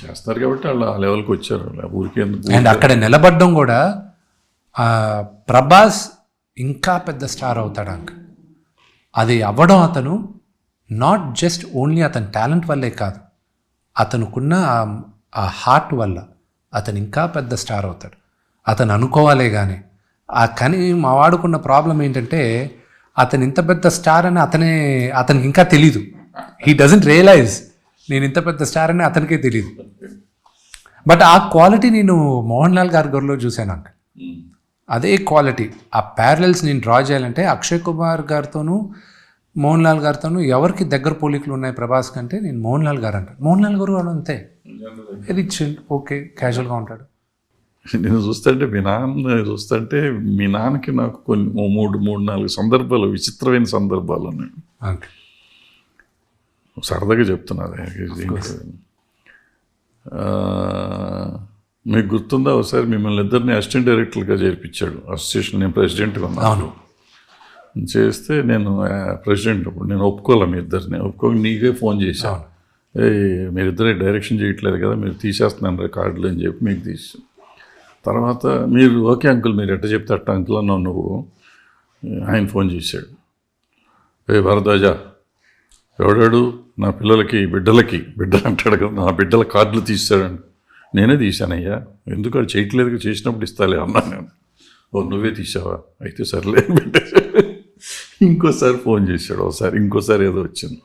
చేస్తారు కాబట్టి వాళ్ళు ఆ లెవెల్కి వచ్చారు. ఊరికే అండ్ అక్కడ నిలబడడం కూడా ఆ, ప్రభాస్ ఇంకా పెద్ద స్టార్ అవుతాడు అంక. అది అవ్వడం అతను నాట్ జస్ట్ ఓన్లీ అతని టాలెంట్ వల్లే కాదు అతనుకున్న ఆ- ఆ హార్ట్ వల్ల అతను ఇంకా పెద్ద స్టార్ అవుతాడు. అతను అనుకోవాలే కానీ ఆ కానీ మా వాడుకున్న ప్రాబ్లం ఏంటంటే అతను ఇంత పెద్ద స్టార్ అని అతనే అతనికి ఇంకా తెలీదు. హీ డజంట్ రియలైజ్ నేను ఇంత పెద్ద స్టార్ అని అతనికే తెలియదు బట్ ఆ క్వాలిటీ నేను మోహన్ లాల్ గారి గొర్రెలో చూశాను అంక. అదే క్వాలిటీ ఆ ప్యారలల్స్ నేను డ్రా చేయాలంటే అక్షయ్ కుమార్ గారితోనూ మోహన్ లాల్ గారితోనూ ఎవరికి దగ్గర పోలికలు ఉన్నాయి ప్రభాస్ కంటే నేను మోహన్ లాల్ గారు అంటాను. మోహన్ లాల్ గారు కూడా అంతే. రిచ్ ఓకే క్యాజువల్గా ఉంటాడు. నేను చూస్తుంటే మీ నాన్న చూస్తుంటే మీ నాన్నకి నాకు కొన్ని మూడు మూడు నాలుగు సందర్భాలు విచిత్రమైన సందర్భాలు ఉన్నాయి. సరదాగా చెప్తున్నది మీకు గుర్తుందా? ఒకసారి మిమ్మల్ని ఇద్దరిని అసిస్టెంట్ డైరెక్టర్గా చేర్పించాడు. అసోసియేషన్ నేను ప్రెసిడెంట్గా ఉన్నాను. అవును. చేస్తే నేను ప్రెసిడెంట్ అప్పుడు నేను ఒప్పుకోలే మీ ఇద్దరిని. ఒప్పుకోక నీకే ఫోన్ చేశాను ఏ మీరిద్దరే డైరెక్షన్ చేయట్లేదు కదా మీరు తీసేస్తున్నాను రికార్డులు అని చెప్పి మీకు తీసి తర్వాత మీరు ఓకే అంకుల్ మీరు ఎట్ట చెప్తే అట్ట అంకుల్ అన్నావు నువ్వు. ఆయన ఫోన్ చేశాడు. ఏ భరద్వాజ ఎవడాడు? నా పిల్లలకి బిడ్డలకి బిడ్డలు అంటాడు కదా నా బిడ్డల కార్డులు తీసాడండి నేనే తీశానయ్యా. ఎందుకు అది చేయట్లేదు చేసినప్పుడు ఇస్తాలే అన్నా నేను. ఓ నువ్వే తీసావా అయితే సర్లే అని పెట్టేశాడు. ఇంకోసారి ఫోన్ చేశాడు ఒకసారి ఇంకోసారి ఏదో వచ్చింది.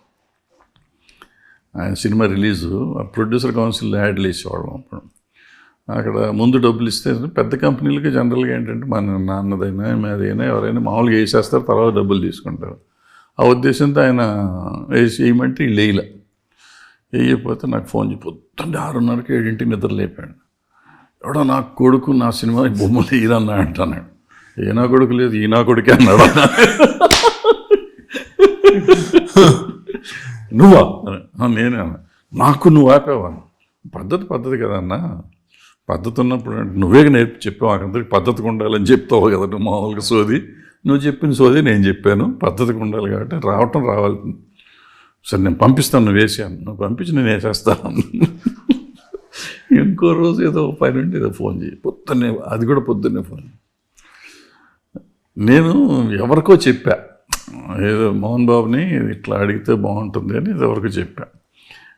ఆయన సినిమా రిలీజు ఆ ప్రొడ్యూసర్ కౌన్సిల్ యాడ్లు వేసేవాళ్ళం అప్పుడు. అక్కడ ముందు డబ్బులు ఇస్తే పెద్ద కంపెనీలకి జనరల్గా ఏంటంటే మన నాన్నదైనా మాదైనా ఎవరైనా మామూలుగా వేసేస్తారు తర్వాత డబ్బులు తీసుకుంటారు. ఆ ఉద్దేశంతో ఆయన వేసి వేయమంటే వీళ్ళు వేయలే వేయకపోతే నాకు ఫోన్ చేసి పొద్దున్నే ఆరున్నరకి ఏడింటికి నిద్ర లేపాడు. ఎవడో నా కొడుకు నా సినిమా బొమ్మలు వేయరన్నా అంటున్నాడు. ఏ కొడుకు లేదు ఈనా కొడుకే అన్నాడు. నువ్వా? నేనే అన్నా. నాకు నువ్వు ఆపావా? పద్ధతి పద్ధతి కదన్నా పద్ధతి ఉన్నప్పుడు నువ్వే నేర్పి చెప్పావు అందరికి పద్ధతిగా ఉండాలని చెప్తావు కదా నువ్వు మామూలుగా సోది. నువ్వు చెప్పిన సోది నేను చెప్పాను. పద్ధతిగా ఉండాలి కాబట్టి రావటం రావాలి. సరే నేను పంపిస్తాను నువ్వు వేసాను నువ్వు పంపించి నేను వేసేస్తాను. ఇంకో రోజు ఏదో పని ఉండి ఏదో ఫోన్ చేయి. పొద్దున్నే అది కూడా పొద్దున్నే ఫోన్. నేను ఎవరికో చెప్పా. ఏదో మోహన్ బాబుని ఇట్లా అడిగితే బాగుంటుంది అని ఇది ఎవరికో చెప్పా.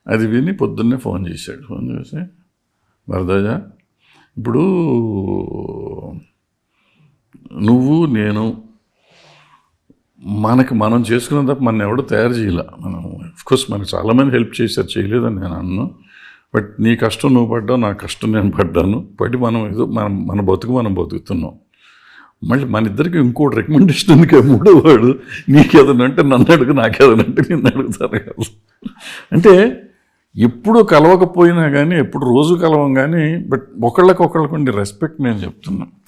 అది విని పొద్దున్నే ఫోన్ చేశాడు. ఫోన్ చేసి వరదాజా ఇప్పుడు నువ్వు నేను మనకి మనం చేసుకున్న తప్ప మన ఎవడు తయారు చేయలే. మనం కోర్స్ మనకు చాలామంది హెల్ప్ చేశారు. చేయలేదని నేను అన్ను. బట్ నీ కష్టం నువ్వు పడ్డావు నా కష్టం నేను పడ్డాను. పడి మనం ఏదో మనం మన బతుకు మనం బతుకుతున్నాం. మళ్ళీ మన ఇద్దరికి ఇంకోటి రికమెండేషన్ ఉంది మూడో వాడు నీకేదైనా అంటే నన్ను అడుగు నాకేదైనా అంటే నిన్ను అడుగుతారు కాదు. అంటే ఎప్పుడు కలవకపోయినా కానీ ఎప్పుడు రోజు కలవం కానీ బట్ ఒకళ్ళకొకళ్ళకు ఉండే రెస్పెక్ట్ నేను చెప్తున్నాను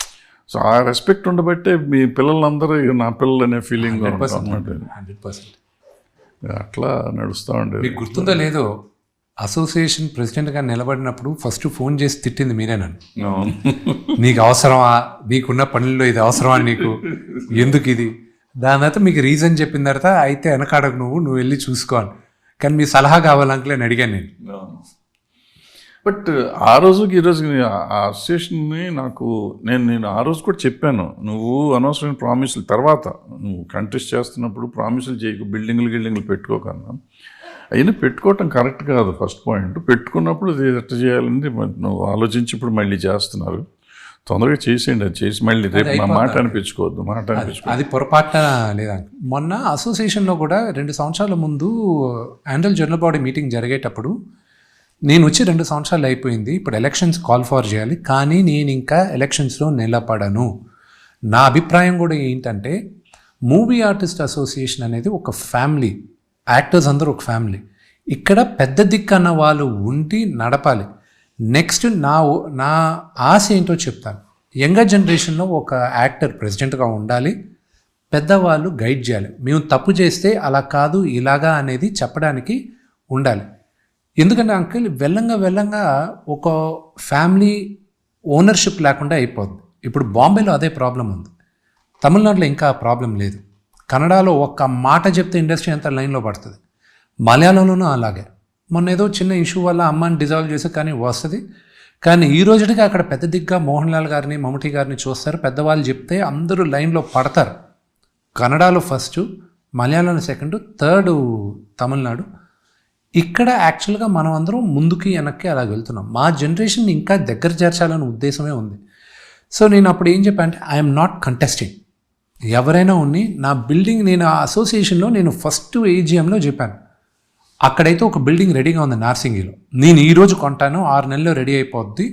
సో ఆ రెస్పెక్ట్ ఉండబట్టే మీ పిల్లలందరూ నా పిల్లలు అనే ఫీలింగ్ హండ్రెడ్ పర్సెంట్ అట్లా నడుస్తూ ఉండేది. మీకు గుర్తుందో లేదో అసోసియేషన్ ప్రెసిడెంట్గా నిలబడినప్పుడు ఫస్ట్ ఫోన్ చేసి తిట్టింది మీరే నన్ను. నీకు అవసరమా? నీకున్న పనుల్లో ఇది అవసరమా నీకు? ఎందుకు ఇది? దాని తర్వాత మీకు రీజన్ చెప్పిన తర్వాత అయితే వెనకాడకు నువ్వు నువ్వు వెళ్ళి చూసుకో అని. కానీ మీ సలహా కావాలి అంకుల్ అని అడిగాను నేను. బట్ ఆ రోజుకి ఈ రోజుకి ఆ అసోసియేషన్ని నాకు నేను నేను ఆ రోజు కూడా చెప్పాను. నువ్వు అనవసరమైన ప్రామిసులు తర్వాత నువ్వు కంటెస్ట్ చేస్తున్నప్పుడు ప్రామిసులు చేయకు బిల్డింగ్లు గిల్డింగ్లు పెట్టుకోకన్నా. అయినా పెట్టుకోవటం కరెక్ట్ కాదు ఫస్ట్ పాయింట్. పెట్టుకున్నప్పుడు ఇది ఎట్లా చేయాలని నువ్వు ఆలోచించి ఇప్పుడు మళ్ళీ చేస్తున్నారు. తొందరగా చేసేయండి అది చేసి మళ్ళీ రేపు నా మాట అనిపించుకోవద్దు మాట అది పొరపాటున లేదా? మొన్న అసోసియేషన్లో కూడా రెండు సంవత్సరాల ముందు యాన్యువల్ జనరల్ బాడీ మీటింగ్ జరిగేటప్పుడు నేను వచ్చి రెండు సంవత్సరాలు అయిపోయింది. ఇప్పుడు ఎలక్షన్స్ కాల్ ఫార్ చేయాలి. కానీ నేను ఇంకా ఎలక్షన్స్లో నిలబడను. నా అభిప్రాయం కూడా ఏంటంటే మూవీ ఆర్టిస్ట్ అసోసియేషన్ అనేది ఒక ఫ్యామిలీ యాక్టర్స్ అందరూ ఒక ఫ్యామిలీ ఇక్కడ పెద్ద దిక్కు అన్న వాళ్ళు ఉండి నడపాలి. నెక్స్ట్ నా నా ఆశ ఏంటో చెప్తాను. యంగర్ జనరేషన్లో ఒక యాక్టర్ ప్రెసిడెంట్గా ఉండాలి. పెద్దవాళ్ళు గైడ్ చేయాలి. మేము తప్పు చేస్తే అలా కాదు ఇలాగా అనేది చెప్పడానికి ఉండాలి. ఎందుకంటే అంకిల్ వెళ్ళంగా వెళ్ళంగా ఒక ఫ్యామిలీ ఓనర్షిప్ లేకుండా అయిపోద్ది. ఇప్పుడు బాంబేలో అదే ప్రాబ్లం ఉంది. తమిళనాడులో ఇంకా ప్రాబ్లం లేదు. కన్నడలో ఒక్క మాట చెప్తే ఇండస్ట్రీ అంతా లైన్లో పడుతుంది. మలయాళంలోనూ అలాగే. మొన్న ఏదో చిన్న ఇష్యూ వల్ల అమ్మని డిజాల్వ్ చేసి కానీ వస్తుంది. కానీ ఈ రోజుకి అక్కడ పెద్ద దిగ్గా మోహన్ లాల్ గారిని మమ్ముటి గారిని చూస్తారు. పెద్దవాళ్ళు చెప్తే అందరూ లైన్లో పడతారు. కన్నడలో ఫస్ట్ మలయాళంలో సెకండ్ థర్డ్ తమిళనాడు. ఇక్కడ యాక్చువల్గా మనం అందరం ముందుకి వెనక్కి అలా వెళ్తున్నాం. మా జనరేషన్ ఇంకా దగ్గర చేర్చాలనే ఉద్దేశమే ఉంది. సో నేను అప్పుడు ఏం చెప్పాను అంటే ఐఎమ్ నాట్ కంటెస్టింగ్ ఎవరైనా ఉన్ని నా బిల్డింగ్ నేను ఆ అసోసియేషన్లో నేను ఫస్ట్ ఏజిఎంలో చెప్పాను. అక్కడైతే ఒక బిల్డింగ్ రెడీగా ఉంది నార్సింగిలో. నేను ఈరోజు కొంటాను ఆరు నెలల్లో రెడీ అయిపోద్ది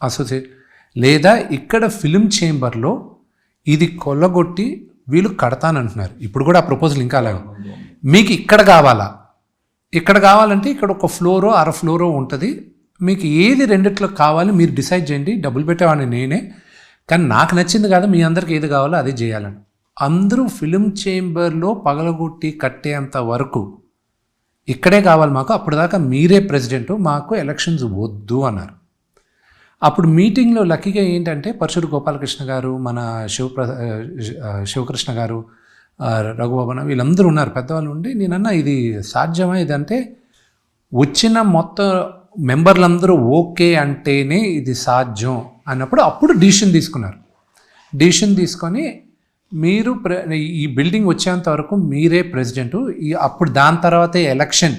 అసోసియేట్ లేదా ఇక్కడ ఫిలిం చేంబర్లో ఇది కొల్లగొట్టి వీళ్ళు కడతానంటున్నారు. ఇప్పుడు కూడా ఆ ప్రపోజల్ ఇంకా అలాగే మీకు ఇక్కడ కావాలా? ఇక్కడ కావాలంటే ఇక్కడ ఒక ఫ్లోరో అర ఫ్లోరో ఉంటుంది. మీకు ఏది రెండిట్లో కావాలి మీరు డిసైడ్ చేయండి. డబ్బులు పెట్టేవాడిని నేనే. కానీ నాకు నచ్చింది కాదు మీ అందరికి ఏది కావాలో అదే చేయాలని. అందరూ ఫిలిం చేంబర్లో పగలగొట్టి కట్టేంత వరకు ఇక్కడే కావాలి మాకు. అప్పుడు దాకా మీరే ప్రెసిడెంట్ మాకు ఎలక్షన్స్ వద్దు అన్నారు. అప్పుడు మీటింగ్లో లక్కీగా ఏంటంటే పరశుడు గోపాలకృష్ణ గారు మన శివప్ర శివకృష్ణ గారు రఘుబాబన వీళ్ళందరూ ఉన్నారు. పెద్దవాళ్ళు ఉండి నేనన్నా ఇది సాధ్యమా? ఇదంటే వచ్చిన మొత్తం మెంబర్లందరూ ఓకే అంటేనే ఇది సాధ్యం అన్నప్పుడు అప్పుడు డిసిషన్ తీసుకున్నారు. డిసిషన్ తీసుకొని మీరు ప్ర ఈ బిల్డింగ్ వచ్చేంత వరకు మీరే ప్రెసిడెంట్. ఈ అప్పుడు దాని తర్వాతే ఎలక్షన్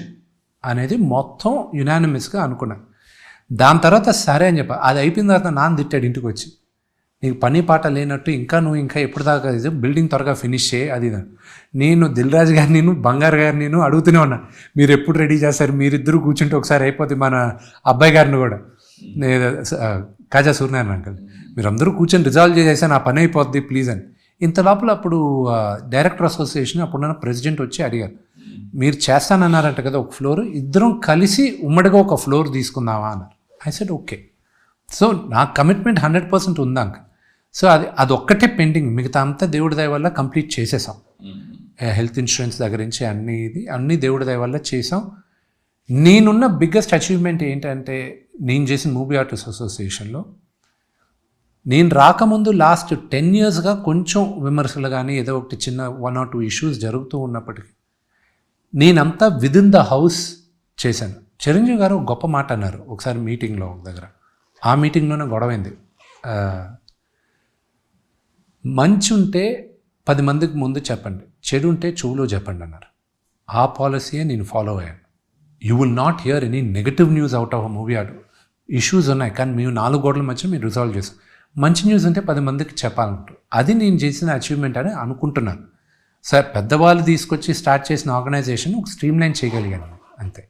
అనేది మొత్తం యునానిమస్గా అనుకున్నారు. దాని తర్వాత సరే అని చెప్ప అది అయిపోయిన తర్వాత నాన్న తిట్టాడు ఇంటికి వచ్చి నీకు పని పాట లేనట్టు ఇంకా నువ్వు ఇంకా ఎప్పుడు దాకా ఇది? బిల్డింగ్ త్వరగా ఫినిష్ చేయి అది నేను దిల్రాజ్ గారిని నేను బంగారు గారిని నేను అడుగుతూనే ఉన్నా. మీరు ఎప్పుడు రెడీ చేస్తారు మీరిద్దరు కూర్చుంటే ఒకసారి అయిపోతుంది మన అబ్బాయి గారిని కూడా. నేను కాజా సూర్యనారాయణ అంకల్. మీరు అందరూ కూర్చొని రిజాల్వ్ చేసేసా నా పని అయిపోద్ది ప్లీజ్ అని. ఇంత లోపల అప్పుడు డైరెక్టర్ అసోసియేషన్ అప్పుడున్న ప్రెసిడెంట్ వచ్చి అడిగారు. మీరు చేస్తానన్నారంట కదా ఒక ఫ్లోర్ ఇద్దరం కలిసి ఉమ్మడిగా ఒక ఫ్లోర్ తీసుకుందామా అన్నారు. ఐ సెడ్ ఓకే సో నా కమిట్మెంట్ హండ్రెడ్ పర్సెంట్ ఉందాక సో అది అదొక్కటే పెండింగ్. మిగతా అంతా దేవుడి దయ వల్ల కంప్లీట్ చేసేసాం. హెల్త్ ఇన్సూరెన్స్ దగ్గర నుంచి అన్ని ఇది అన్ని దేవుడి దయ వల్ల చేసాం. నేనున్న బిగ్గెస్ట్ అచీవ్మెంట్ ఏంటంటే నేను చేసిన మూవీ ఆర్టిస్ట్ అసోసియేషన్లో నేను రాకముందు లాస్ట్ టెన్ ఇయర్స్గా కొంచెం విమర్శలు కానీ ఏదో ఒకటి చిన్న వన్ ఆర్ టూ ఇష్యూస్ జరుగుతూ ఉన్నప్పటికీ నేనంతా విదిన్ ద హౌస్ చేశాను. చిరంజీవి గారు గొప్ప మాట అన్నారు ఒకసారి మీటింగ్లో ఒక దగ్గర. ఆ మీటింగ్లోనే గొడవైంది. మంచి ఉంటే పది మందికి ముందు చెప్పండి చెడు ఉంటే చెవులో చెప్పండి అన్నారు. ఆ పాలసీయే నేను ఫాలో అయ్యాను. You will not hear any negative news out of movie ఆడు ఇష్యూస్ ఉన్నాయి కానీ మేము నాలుగు గోడల మధ్య మీరు రిజాల్వ్ చేస్తాం మంచి న్యూస్ ఉంటే పది మందికి చెప్పాలంటారు. అది నేను చేసిన అచీవ్మెంట్ అని అనుకుంటున్నాను. సార్ పెద్దవాళ్ళు తీసుకొచ్చి స్టార్ట్ చేసిన ఆర్గనైజేషన్ ఒక స్ట్రీమ్ లైన్ చేయగలిగాను అంతే.